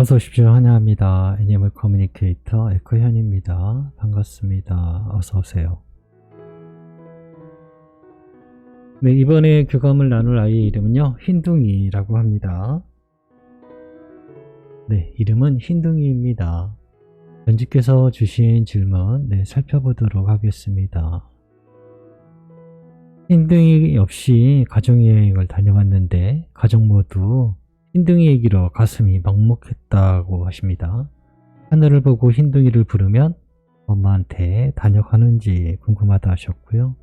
어서 오십시오. 환영합니다. 애니멀 커뮤니케이터 에코현입니다. 반갑습니다. 어서 오세요. 네, 이번에 교감을 나눌 아이의 이름은요, 흰둥이라고 합니다. 네, 이름은 흰둥이입니다. 연지께서 주신 질문, 네, 살펴보도록 하겠습니다. 흰둥이 없이 가정여행을 다녀왔는데, 가족 모두 흰둥이 얘기로 가슴이 먹먹했다고 하십니다. 하늘을 보고 흰둥이를 부르면 엄마한테 다녀가는지 궁금하다 하셨고요.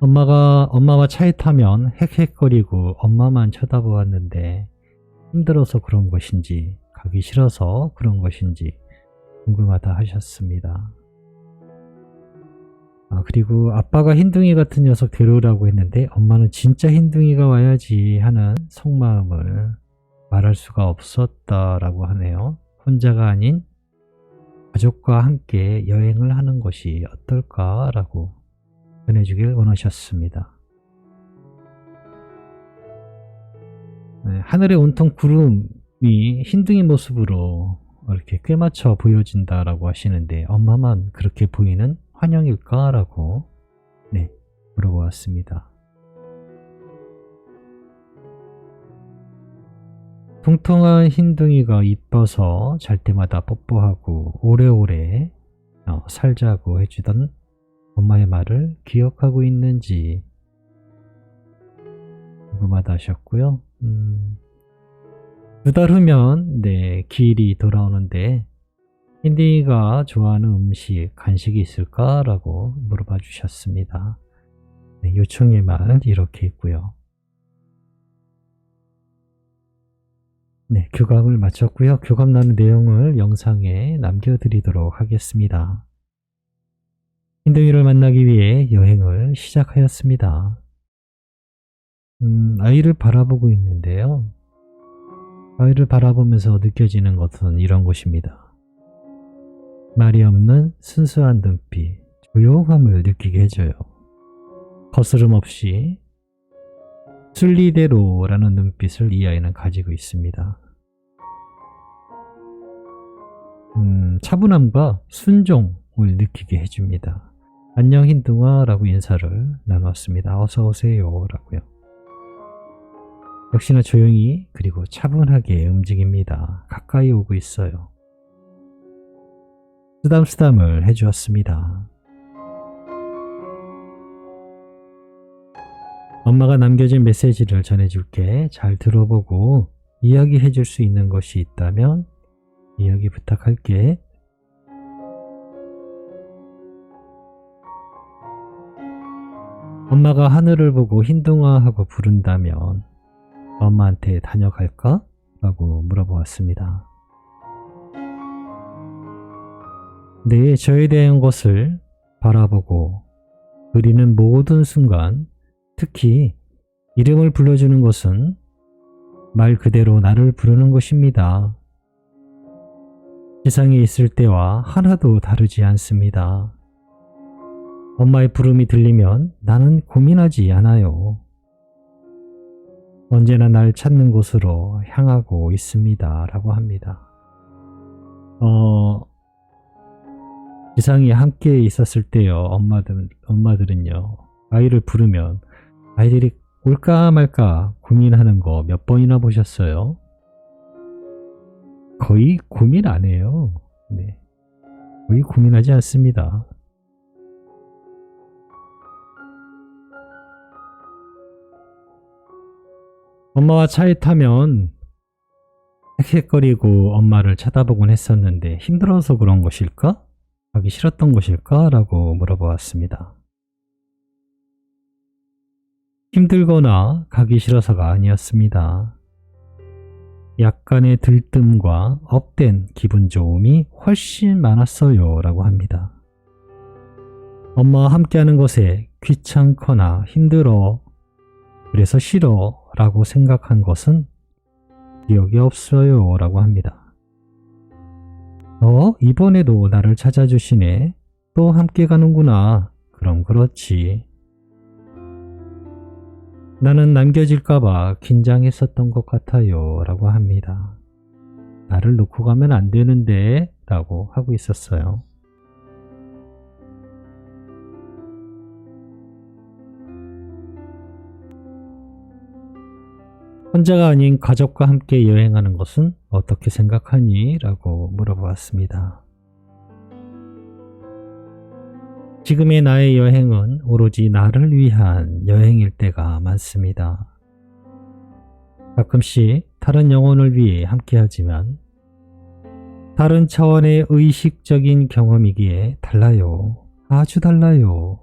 엄마가 엄마와 차에 타면 헥헥거리고 엄마만 쳐다보았는데 힘들어서 그런 것인지 가기 싫어서 그런 것인지 궁금하다 하셨습니다. 아, 그리고 아빠가 흰둥이 같은 녀석 데려오라고 했는데 엄마는 진짜 흰둥이가 와야지 하는 속마음을 말할 수가 없었다라고 하네요. 혼자가 아닌 가족과 함께 여행을 하는 것이 어떨까라고 전해주길 원하셨습니다. 네, 하늘에 온통 구름이 흰둥이 모습으로 이렇게 꿰맞춰 보여진다라고 하시는데 엄마만 그렇게 보이는 환영일까? 라고 네, 물어보았습니다. 통통한 흰둥이가 이뻐서 잘 때마다 뽀뽀하고 오래오래 어, 살자고 해주던 엄마의 말을 기억하고 있는지 궁금하다 하셨고요. 음, 두달 후면 네, 길이 돌아오는데 흰둥이가 좋아하는 음식, 간식이 있을까라고 물어봐 주셨습니다. 네, 요청의 말 이렇게 있고요. 네, 교감을 마쳤고요. 교감 나눈 내용을 영상에 남겨드리도록 하겠습니다. 흰둥이를 만나기 위해 여행을 시작하였습니다. 음, 아이를 바라보고 있는데요. 아이를 바라보면서 느껴지는 것은 이런 것입니다. 말이 없는 순수한 눈빛, 조용함을 느끼게 해줘요. 거스름 없이 순리대로라는 눈빛을 이 아이는 가지고 있습니다. 음, 차분함과 순종을 느끼게 해줍니다. 안녕 흰둥아라고 인사를 나눴습니다. 어서 오세요 라고요. 역시나 조용히 그리고 차분하게 움직입니다. 가까이 오고 있어요. 쓰담쓰담을 해주었습니다. 엄마가 남겨진 메시지를 전해줄게. 잘 들어보고 이야기해줄 수 있는 것이 있다면 이야기 부탁할게. 엄마가 하늘을 보고 흰둥아 하고 부른다면 엄마한테 다녀갈까? 라고 물어보았습니다. 네, 저에 대한 것을 바라보고 그리는 모든 순간, 특히 이름을 불러주는 것은 말 그대로 나를 부르는 것입니다. 세상에 있을 때와 하나도 다르지 않습니다. 엄마의 부름이 들리면 나는 고민하지 않아요. 언제나 날 찾는 곳으로 향하고 있습니다. 라고 합니다. 어, 지상이 함께 있었을 때요, 엄마들, 엄마들은요, 아이를 부르면 아이들이 올까 말까 고민하는 거 몇 번이나 보셨어요? 거의 고민 안 해요. 네. 거의 고민하지 않습니다. 엄마와 차에 타면 헥헥거리고 엄마를 쳐다보곤 했었는데 힘들어서 그런 것일까? 가기 싫었던 것일까? 라고 물어보았습니다. 힘들거나 가기 싫어서가 아니었습니다. 약간의 들뜸과 업된 기분 좋음이 훨씬 많았어요. 라고 합니다. 엄마와 함께하는 것에 귀찮거나 힘들어, 그래서 싫어 라고 생각한 것은 기억이 없어요. 라고 합니다. 어, 이번에도 나를 찾아주시네. 또 함께 가는구나. 그럼 그렇지. 나는 남겨질까봐 긴장했었던 것 같아요. 라고 합니다. 나를 놓고 가면 안 되는데 라고 하고 있었어요. 혼자가 아닌 가족과 함께 여행하는 것은 어떻게 생각하니? 라고 물어보았습니다. 지금의 나의 여행은 오로지 나를 위한 여행일 때가 많습니다. 가끔씩 다른 영혼을 위해 함께하지만 다른 차원의 의식적인 경험이기에 달라요. 아주 달라요.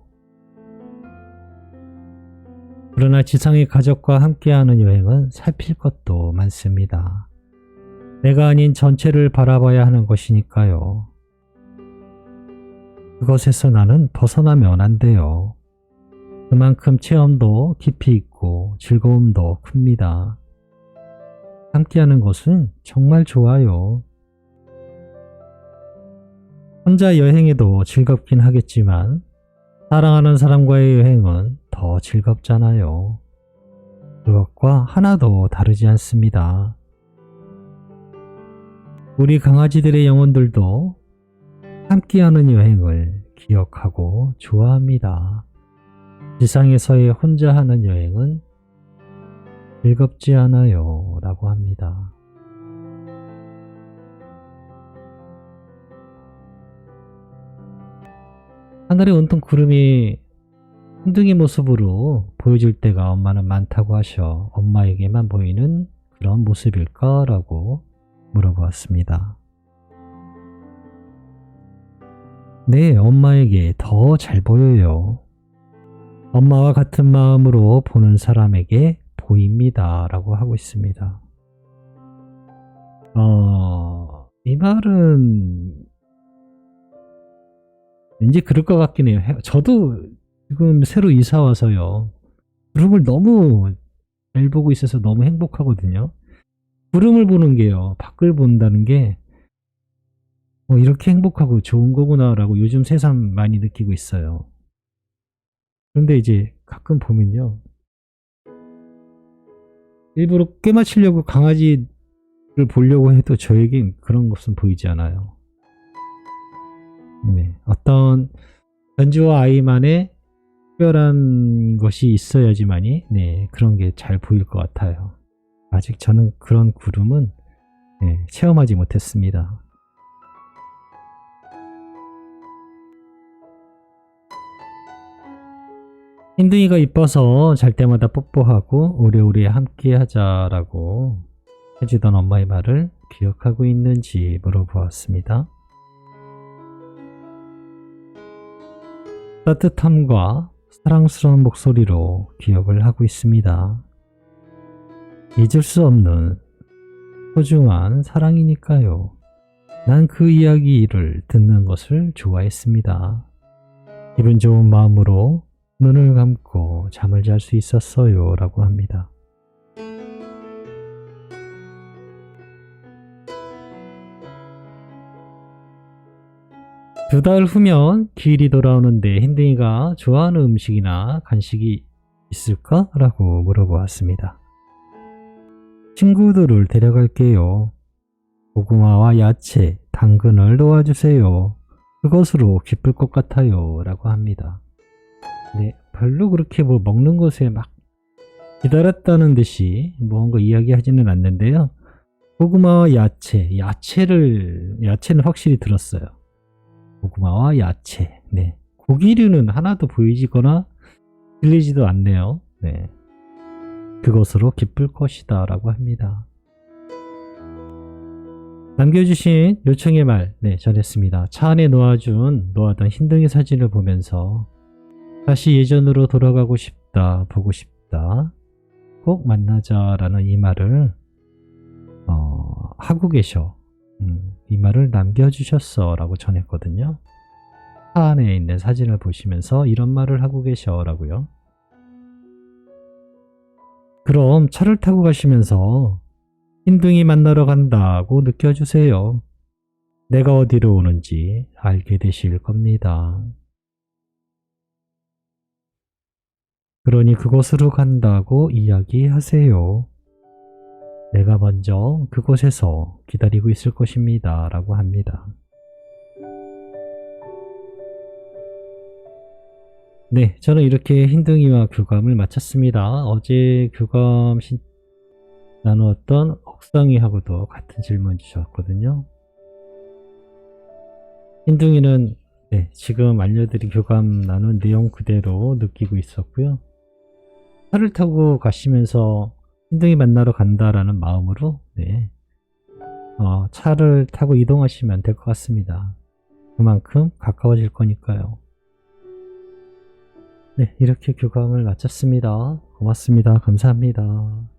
그러나 지상의 가족과 함께하는 여행은 살필 것도 많습니다. 내가 아닌 전체를 바라봐야 하는 것이니까요. 그것에서 나는 벗어나면 안 돼요. 그만큼 체험도 깊이 있고 즐거움도 큽니다. 함께하는 것은 정말 좋아요. 혼자 여행해도 즐겁긴 하겠지만 사랑하는 사람과의 여행은 더 즐겁잖아요. 그것과 하나도 다르지 않습니다. 우리 강아지들의 영혼들도 함께하는 여행을 기억하고 좋아합니다. 지상에서의 혼자 하는 여행은 즐겁지 않아요. 라고 합니다. 하늘에 온통 구름이 흔둥이 모습으로 보여줄 때가 엄마는 많다고 하셔 엄마에게만 보이는 그런 모습일까? 라고 물어보았습니다. 네, 엄마에게 더 잘 보여요. 엄마와 같은 마음으로 보는 사람에게 보입니다. 라고 하고 있습니다. 어, 이 말은 왠지 그럴 것 같긴 해요. 해- 저도 지금 새로 이사 와서요. 구름을 너무 잘 보고 있어서 너무 행복하거든요. 구름을 보는 게요. 밖을 본다는 게 어, 이렇게 행복하고 좋은 거구나라고 요즘 새삼 많이 느끼고 있어요. 그런데 이제 가끔 보면요. 일부러 꿰맞추려고 강아지를 보려고 해도 저에겐 그런 것은 보이지 않아요. 네. 어떤 연주와 아이만의 특별한 것이 있어야지만이 네, 그런 게 잘 보일 것 같아요. 아직 저는 그런 구름은 네, 체험하지 못했습니다. 흰둥이가 이뻐서 잘 때마다 뽀뽀하고 오래오래 함께 하자라고 해주던 엄마의 말을 기억하고 있는지 물어보았습니다. 따뜻함과 사랑스러운 목소리로 기억을 하고 있습니다. 잊을 수 없는 소중한 사랑이니까요. 난 그 이야기를 듣는 것을 좋아했습니다. 기분 좋은 마음으로 눈을 감고 잠을 잘 수 있었어요. 라고 합니다. 두 달 후면 기일이 돌아오는데 힌딩이가 좋아하는 음식이나 간식이 있을까? 라고 물어보았습니다. 친구들을 데려갈게요. 고구마와 야채, 당근을 놓아주세요. 그것으로 기쁠 것 같아요. 라고 합니다. 네, 별로 그렇게 뭐 먹는 것에 막 기다렸다는 듯이 무언가 이야기하지는 않는데요. 고구마와 야채, 야채를, 야채는 확실히 들었어요. 고구마와 야채, 네. 고기류는 하나도 보이지거나 들리지도 않네요. 네. 그것으로 기쁠 것이다 라고 합니다. 남겨주신 요청의 말, 네, 전했습니다. 차 안에 놓아준, 놓아둔 흰둥이 사진을 보면서 다시 예전으로 돌아가고 싶다, 보고 싶다, 꼭 만나자라는 이 말을, 어, 하고 계셔. 음, 이 말을 남겨주셨어 라고 전했거든요. 차 안에 있는 사진을 보시면서 이런 말을 하고 계셔 라고요. 그럼 차를 타고 가시면서 흰둥이 만나러 간다고 느껴주세요. 내가 어디로 오는지 알게 되실 겁니다. 그러니 그곳으로 간다고 이야기하세요. 내가 먼저 그곳에서 기다리고 있을 것입니다. 라고 합니다. 네, 저는 이렇게 흰둥이와 교감을 마쳤습니다. 어제 교감 신- 나누었던 옥상이하고도 같은 질문 주셨거든요. 흰둥이는 네, 지금 알려드린 교감 나눈 내용 그대로 느끼고 있었고요. 차를 타고 가시면서 흰둥이 만나러 간다라는 마음으로 네, 어, 차를 타고 이동하시면 될 것 같습니다. 그만큼 가까워질 거니까요. 네, 이렇게 교감을 마쳤습니다. 고맙습니다. 감사합니다.